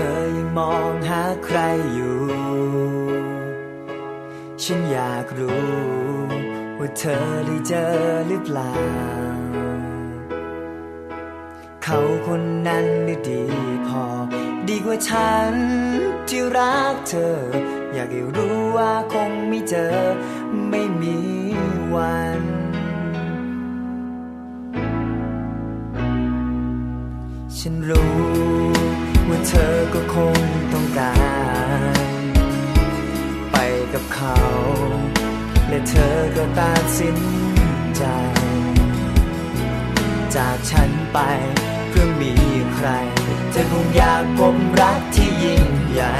อยังมองหาใครอยู่ ฉันอยากรู้ ว่าเธอได้เจอหรือเปล่า เขาคนนั้นได้ดีพอ ดีกว่าฉันที่รักเธอ อยากให้รู้ว่าคงไม่เจอ ไม่มีวันฉันรู้ ว่าเธอก็คงต้องการ ไปกับเขา และเธอก็ตัดสินใจ จากฉันไปเพื่อมีใคร เธอคงอยากพบรักที่ยิ่งใหญ่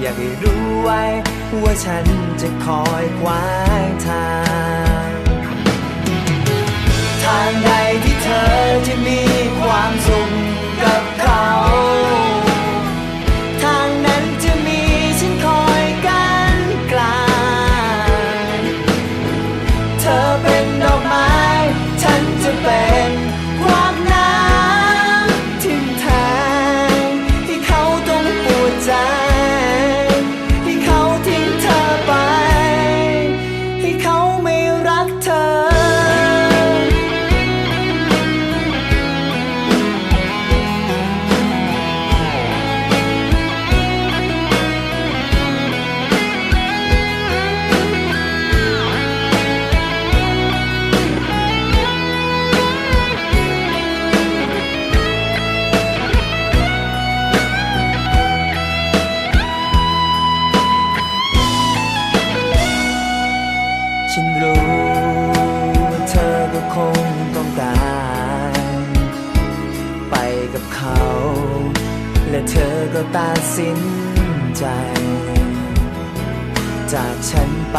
อยากให้รู้ไว้ ว่าฉันจะคอยขวางทาง ทางใดที่เธอจะมี สินใจ จากฉันไป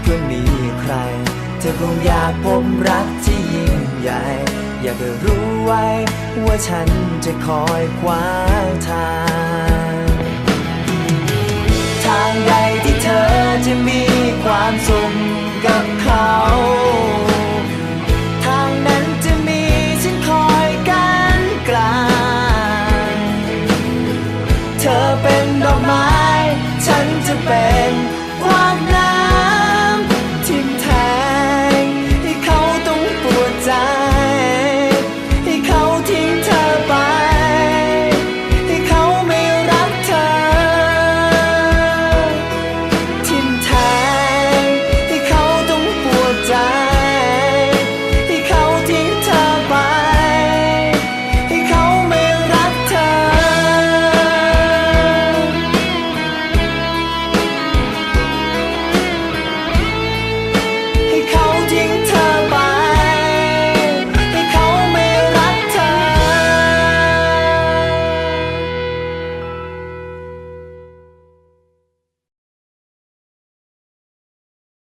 เพื่อมีใคร เธอคงอยากพบรักที่ยิ่งใหญ่ อยากจะรู้ไว้ว่าฉันจะคอยควางทาง